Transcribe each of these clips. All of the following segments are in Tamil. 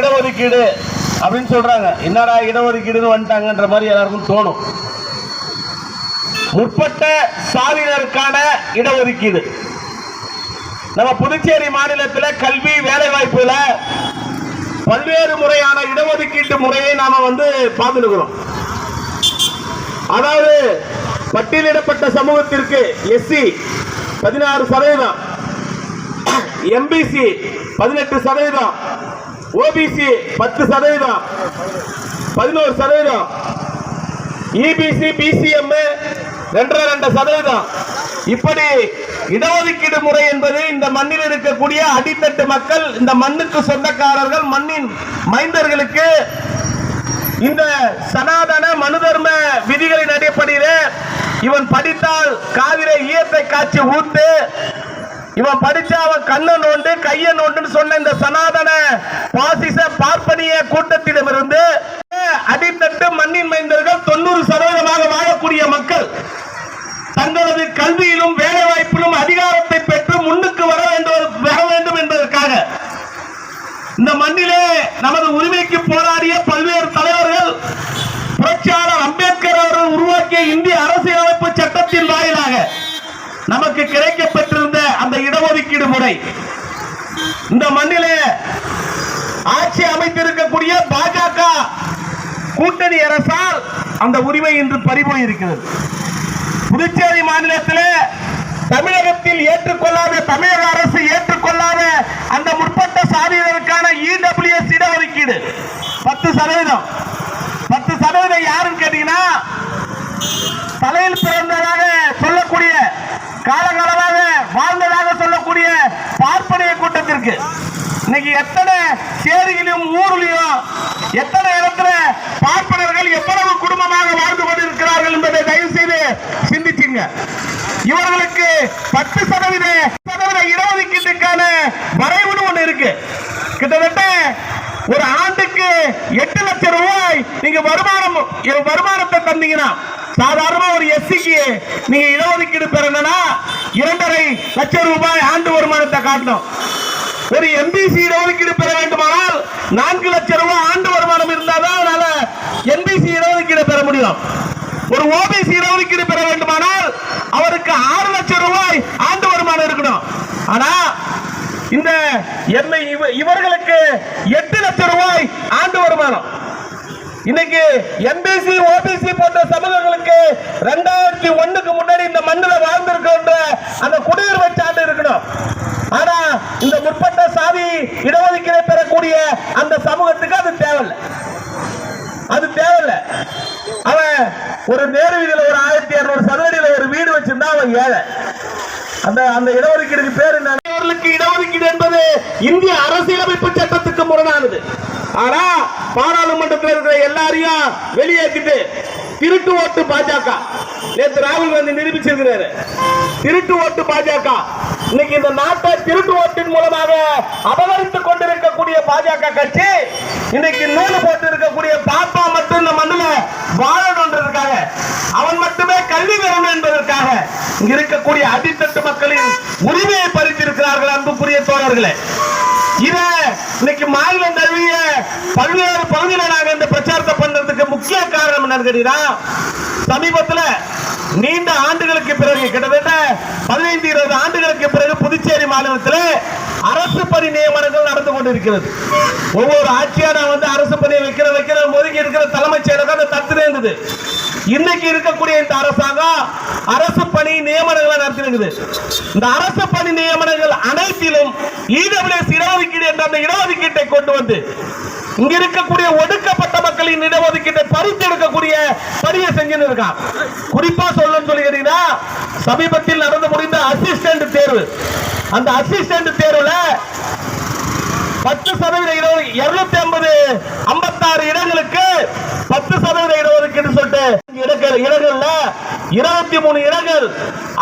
இடஒதுக்கீடு அப்படின்னு சொல்றாங்க. என்னடா இடஒதுக்கீடுன்னு வந்துட்டாங்கன்ற மாதிரி எல்லாருக்கும் தோணும். முற்பட்ட சாதியினருக்கான இடஒதுக்கீடு. நம்ம புதுச்சேரி மாநிலத்தில் கல்வி வேலை வாய்ப்புல பல்வேறு முறையான இடஒதுக்கீட்டு முறையை நாம வந்து பார்த்துருக்கிறோம் அதாவது பட்டியலிடப்பட்ட சமூகத்திற்கு எஸ்சி பதினாறு சதவீதம் எம்பிசி பதினெட்டு சதவீதம் ஓபிசி பத்து சதவீதம். பதினோரு சதவீதம். இபிசி பிசிஎம் ரெண்டரை ரெண்டு சதவீதம். இப்படி இடஒதுக்கீடு முறை என்பது இந்த மண்ணில் இருக்கக்கூடிய அடித்தட்டு மக்கள் இந்த மண்ணுக்கு சொந்தக்காரர்கள் மண்ணின் மைந்தர்களுக்கு இந்த சனாதன மனுதர்ம விதிகளின் அடிப்படையில் இவன் படித்தால் காவிரை ஈயத்தை காட்சி ஊத்து இவன் படிச்சா அவன் கண்ணை நோண்டு கைய நோண்டுன்னு சொன்ன இந்த சனாதன பாசிச பார்ப்பனிய கூட்டத்திடமிருந்து அடித்தட்டு மண்ணின் மைந்தர்கள் தொண்ணூறு சதவீதமாக வாழக்கூடிய மக்கள் தங்களது கல்வியிலும் வேலை வாய்ப்பிலும் அதிகாரத்தை பெற்று முன்னுக்கு வர வேண்டும் வர வேண்டும் என்பதற்காக. இந்த மண்ணிலே நமது உரிமைக்கு போராடிய பல்வேறு தலைவர்கள் புரட்சியாளர் அம்பேத்கர் அவர்கள் உருவாக்கிய இந்திய அரசியலமைப்பு சட்டத்தின் வாயிலாக நமக்கு கிடைக்கப்பட்ட முறை இந்த மண்ணிலே ஆட்சி அமைத்திருக்கக்கூடிய பாஜக கூட்டணி அரசால் அந்த உரிமை இன்று பறிபோய் இருக்கிறது புதுச்சேரி மாநிலத்தில் தமிழகத்தில் ஏற்றுக்கொள்ளாத தமிழக அரசு ஏற்றுக்கொள்ளாத அந்த முற்பட்ட சாதியினருக்கான இடபிள்யூஎஸ் இடஒதுக்கீடு. பத்து சதவீதம். பத்து சதவீதம் யாருன்னு கேட்டீங்கன்னா தலையில் பிறந்ததாக சொல்லக்கூடிய காலகாலம் வாழ்ந்ததாக சொல்லக்கூடிய பார்ப்பனிய இன்னைக்கு எத்தனை சேரியிலும் ஊர்லயும் எத்தனை இடத்துல பார்ப்பனர்கள் எவ்வளவு குடும்பமாக வாழ்ந்து கொண்டிருக்கிறார்கள் என்பதை தயவு செய்து சிந்திச்சுங்க இவர்களுக்கு பத்து சதவீத சதவீத இடஒதுக்கீட்டுக்கான வரைவுன்னு ஒண்ணு இருக்கு. கிட்டத்தட்ட ஒரு ஆண்டுக்கு எட்டு லட்சம் ரூபாய் நீங்க வருமானம் வருமானத்தை தந்தீங்கன்னா சாதாரணமா ஒரு எஸ்சிக்கு நீங்க இடஒதுக்கீடு பெறணும்னா இரண்டரை லட்சம் ரூபாய் ஆண்டு வருமானத்தை காட்டணும். ஒரு எம்பிசி இடஒதுக்கீடு பெற வேண்டுமானால் நான்கு லட்சம் ரூபாய் ஆண்டு வருமானம் இருந்தாதான் அதனால எம்பிசி இடஒதுக்கீடு பெற முடியும். ஒரு ஓபிசி இடஒதுக்கீடு பெற வேண்டுமானால் அவருக்கு ஆறு லட்சம் ரூபாய் ஆண்டு வருமானம் இருக்கணும். ஆனா இந்த என்னை இவ- இவர்களுக்கு எட்டு லட்சம் ரூபாய் ஆண்டு வருமானம். இன்னைக்கு எம்பிசி ஓபிசி போன்ற சமூகங்களுக்கு ரெண்டாயிரத்தி ஒண்ணுக்கு முன்னாடி இந்த மண்ணில் வாழ்ந்திருக்கின்ற அந்த குடியுரிமை சான்று இருக்கணும் ஆனா இந்த முற்பட்ட சாதி இடஒதுக்கீடு பெறக்கூடிய அந்த சமூகத்துக்கு அது தேவையில்லை அது தேவையில்ல அவன் ஒரு நேரு வீதியில ஒரு ஆயிரத்தி இருநூறு சதுரடியில ஒரு வீடு வச்சிருந்தா அவன் ஏழை. அந்த அந்த இடஒதுக்கீடு பேர் என்ன? இடஒதுக்கீடு என்பது இந்திய அரசியலமைப்பு சட்டத்துக்கு முரணானது. ஆனா பாராளுமன்றத்தில் இருக்கிற எல்லாரையும் வெளியேற்றிட்டு திருட்டு ஓட்டு பாஜக. நேற்று ராகுல் காந்தி நிரூபிச்சிருக்கிறாரு. திருட்டு ஓட்டு பாஜக. இன்னைக்கு இந்த நாட்டை திருட்டு ஓட்டின் மூலமாக அபகரித்துக் கொண்டிருக்கக்கூடிய பாஜக கட்சி இன்னைக்கு நூல் போட்டு இருக்கக்கூடிய பாப்பா மட்டும் இந்த மண்ணில் வாழ கல்வி பெறணும் என்பதற்காக இங்க இருக்கக்கூடிய அடித்தட்டு மக்களின் உரிமையை பறித்திருக்கிறார்கள் அன்புக்குரிய தோழர்களே. இத இன்னைக்கு மாநிலம் தழுவிய பல்வேறு பகுதியில் நாங்க இந்த பிரச்சாரத்தை பண்றதுக்கு முக்கிய காரணம் என்னன்னு கேட்டீங்கன்னா சமீபத்துல நீண்ட ஆண்டுகளுக்கு பிறகு கிட்டத்தட்ட பதினைந்து இருபது ஆண்டுகளுக்கு பிறகு புதுச்சேரி மாநிலத்தில் அரசு பணி நியமனங்கள் நடந்து கொண்டிருக்கிறது. ஒவ்வொரு ஆட்சியாளா வந்து அரசு பணியை வைக்கிற வைக்கிற ஒதுக்கி இருக்கிற தலைமைச் செயலகம் அந்த தத்து இருந்தது. இன்னைக்கு இருக்கக்கூடிய இந்த அரசாங்கம் அரசு பணி நியமனங்களை நடத்திருக்குது இந்த அரசு பணி நியமனங்கள் அனைத்திலும் இடஒதுக்கீடு இடஒதுக்கீடு என்ற அந்த இடஒதுக்கீட்டை கொண்டு வந்து இங்க இருக்கக்கூடிய ஒடுக்கப்பட்ட மக்களின் இடஒதுக்கீட்டை பறித்தெடுக்கக்கூடிய பணியை செஞ்சுன்னு இருக்கான் குறிப்பா சொல்லணும்னு சொல்லி கேட்டீங்கன்னா சமீபத்தில் நடந்து முடிந்த அசிஸ்டன்ட் தேர்வு. அந்த அசிஸ்டன்ட் தேர்வுல பத்து சதவீத இடஒது இருநூத்தி ஐம்பது இருபத்தாறு இடங்களுக்கு பத்து சதவீத இடஒதுக்கீடு சொல்லிட்டு இடங்கள் இடங்கள்ல இருபத்தி மூணு இடங்கள்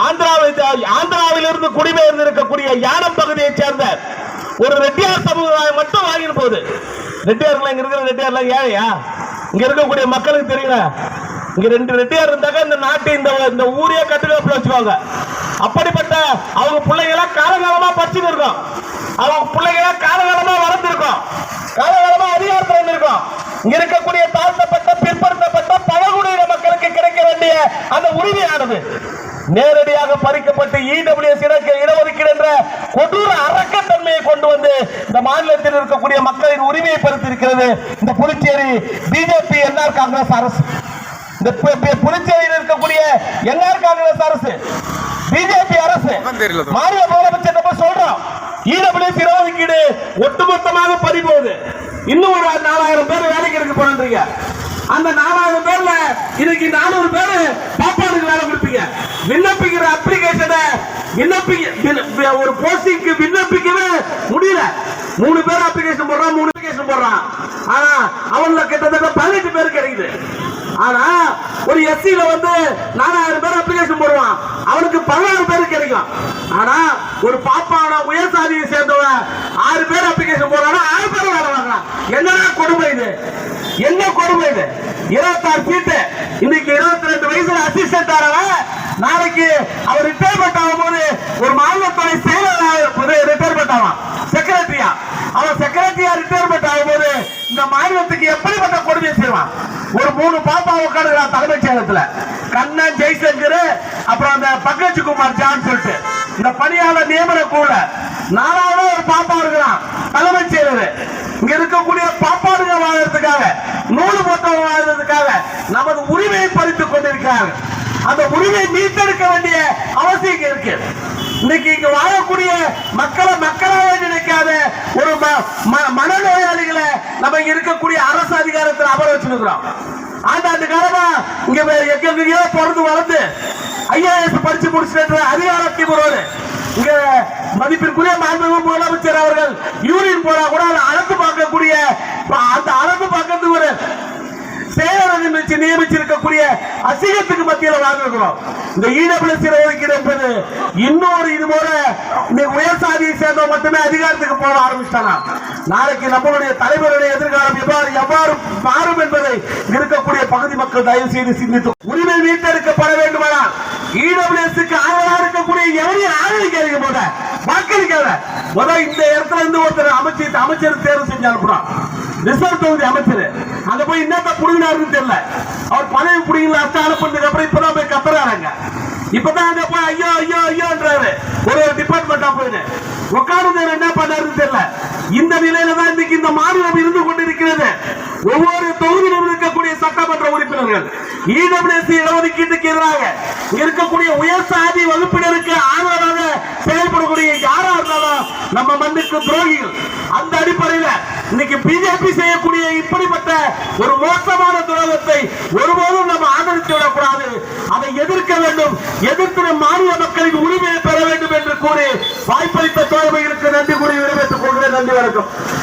ஆந்திராவில் ஆந்திராவிலிருந்து குடிபெயர்ந்து இருக்கக்கூடிய யானம் பகுதியைச் சேர்ந்த ஒரு ரெட்டியார் சமுதாயம் மட்டும் வாங்கின போகுது. ரெட்டியார்லாம் இங்க இருக்கிற ரெட்டியார்லாம் ஏழையா? இங்க இருக்கக்கூடிய மக்களுக்கு தெரியல. இங்க ரெண்டு ரெட்டியார் இருந்தாக்க இந்த நாட்டு இந்த இந்த ஊரே கட்டுக்கப்புல வச்சுக்கோங்க அப்படிப்பட்ட அவங்க பிள்ளைங்க காலகாலமா படிச்சுட்டு இருக்கோம். அவங்க பிள்ளைங்களாம் காலகாலமா வளர்ந்து காலகாலமா வளர்ந்துருக்கோம் காலகாலமா இங்க இருக்கக்கூடிய தாழ்த்தப்பட்ட பிற்படுத்தப்பட்ட பழங்குடியின மக்களுக்கு கிடைக்க வேண்டிய அந்த உரிமையானது. நேரடியாக பறிக்கப்பட்டு E இடபிள்யூஎஸ் இடஒதுக்கீடு என்ற கொடூர அரக்கத்தன்மையை கொண்டு வந்து இந்த மாநிலத்தில் இருக்கக்கூடிய மக்களின் உரிமையை பறித்திருக்கிறது. இந்த புதுச்சேரி பிஜேபி என்ஆர் காங்கிரஸ் அரசு. இந்த புதுச்சேரியில் இருக்கக்கூடிய என்ஆர் காங்கிரஸ் அரசு பிஜேபி அரசு மாநில சொல்றோம் இடபிள்யூஎஸ் இடஒதுக்கீடு ஒட்டுமொத்தமாக பறி போகுது இன்னும் ஒரு நாலாயிரம் பேர் வேலைக்கு எடுக்க போறீங்க அந்த நாலாயிரம் பேர்ல இன்னைக்கு நானூறு பேர் பாப்பாளுக்கு வேலை கொடுப்பீங்க. விண்ணப்பிக்கிற அப்ளிகேஷனை விண்ணப்பிக்க ஒரு போஸ்டிங்க்கு விண்ணப்பிக்கவே முடியல. மூணு பேர் அப்ளிகேஷன் போடுறான் மூணு அப்ளிகேஷன் போடுறான். ஆனா அவன்ல கிட்டத்தட்ட பதினெட்டு பேர் கிடைக்குது. ஆனா ஒரு எஸ்சியில வந்து நாலாயிரம் பேர் அப்ளிகேஷன் போடுவான். அவனுக்கு பதினாறு பேர் கிடைக்கும். ஆனா ஒரு பாப்பான உயர் சாதியை சேர்ந்தவன் ஆறு பேர் அப்ளிகேஷன் போறானா ஆறு பேர் வேலை வாங்கலாம் என்னடா கொடுமை இது? என்ன கொடுமை இது? இருபத்தாறு சீட்டு இன்னைக்கு இருபத்தி ரெண்டு வயசுல அசிஸ்டன்ட் ஆறவன் நாளைக்கு அவர் ரிட்டையர்மெண்ட் ஆகும்போது ஒரு மாநிலத்துறை செயலாளர் ரிட்டையர்மெண்ட் ஆவான். செக்ரட்டரியா அவன் செக்ரட்டரியா ரிட்டையர்மெண்ட் ஆகும்போது இந்த மாநிலத்துக்கு எப்படிப்பட்ட கொடுமையை செய்வான்? ஒரு மூணு பாப்பா உட்காந்துக்கிறான் தலைமைச் செயலத்துல கண்ணன் ஜெய்சங்கர் அப்புறம் அந்த பங்கஜ் குமார் ஜான் சொல்லிட்டு. இந்த பணியாளர் நியமன கூட நாலாவது ஒரு பாப்பா இருக்கிறான் தலைமைச் செயலர். இங்க இருக்கக்கூடிய பாப்பாடுங்க வாழ்றதுக்காக நூறு மொத்தம் வாழ்றதுக்காக நமது உரிமையை பறித்துக் கொண்டிருக்கிறார்கள். அந்த உரிமையை மீட்டெடுக்க வேண்டிய அவசியம் இருக்கு. இன்னைக்கு இங்க வாழக்கூடிய மக்களை மக்களாக நினைக்காத ஒரு மனநோயாளிகளை நம்ம இங்க இருக்கக்கூடிய அரசு அதிகாரத்தில் அமர வச்சிருக்கிறோம். ஆண்டாண்டு காலமா இங்க எங்கெங்கயோ பிறந்து வளர்ந்து ஐஏஎஸ் படிச்சு முடிச்சிருக்கிற அதிகாரத்தை ஒருவர் இங்க மதிப்பிற்குரிய மாண்பு முதலமைச்சர் அவர்கள் யூரின் போனா கூட மத்தியில் வாங்கிருக்கிறோம் இந்த இடபிள்யூசி ஒதுக்கீடு என்பது இன்னொரு இது போல இந்த உயர் சாதியை சேர்ந்தவங்க மட்டுமே அதிகாரத்துக்கு போக ஆரம்பிச்சிட்டாங்க. நாளைக்கு நம்மளுடைய தலைவருடைய எதிர்காலம் எவ்வாறு எவ்வாறு மாறும் என்பதை இருக்கக்கூடிய பகுதி மக்கள் தயவு செய்து சிந்தித்து உரிமை மீட்டெடுக்கப்பட வேண்டுமானால் இடபிள்யூஎஸ்க்கு ஆதரவாக இருக்கக்கூடிய எவரையும் ஆதரிக்காதீங்க போத வாக்களிக்காத முதல் இந்த இடத்துல இருந்து ஒருத்தர் அமைச்சு அமைச்சர் தேர்வு செஞ்சு அனுப்புறான் ரிசர்வ் தொகுதி அமைச்சர். அங்க போய் என்னத்த புடுங்கினாருன்னு தெரியல. அவர் பதவி புடிங்கல அர்த்தம் பண்ணதுக்கு அப்புறம் இப்பதான் போய் கத்துறாங்க இப்பதான் அங்க போய் ஐயோ ஐயோ ஐயோன்றாரு. ஒரு ஒரு டிபார்ட்மெண்டா போயிரு உட்கார்ந்து என்ன பண்ணாருன்னு தெரியல. இந்த நிலையில தான் இன்னைக்கு இந்த மாநிலம் இருந்து கொண்டிருக்கிறது. ஒவ்வொரு தொகுதியிலும் இருக்கக்கூடிய சட்டமன்ற உறுப்பினர்கள் இடபிள்யூசி இடஒதுக்கீட்டுக்கு எதிராக இருக்கக்கூடிய உயர் சாதி வகுப்பினருக்கு ஆதரவாக செயல்படக்கூடிய யாரா இருந்தாலும் நம்ம மண்ணுக்கு துரோகிகள். அந்த அடிப்படையில் இன்னைக்கு பிஜேபி செய்யக்கூடிய இப்படிப்பட்ட ஒரு மோசமான துரோகத்தை ஒருபோதும் நம்ம ஆதரித்து விடக்கூடாது. அதை எதிர்க்க வேண்டும். எதிர்த்து நம் மாநில மக்களின் உரிமையை பெற வேண்டும் என்று கூறி வாய்ப்பளித்த தோழமைகளுக்கு நன்றி கூறி விடைபெற்றுக் கொள்கிறேன். நன்றி வணக்கம்.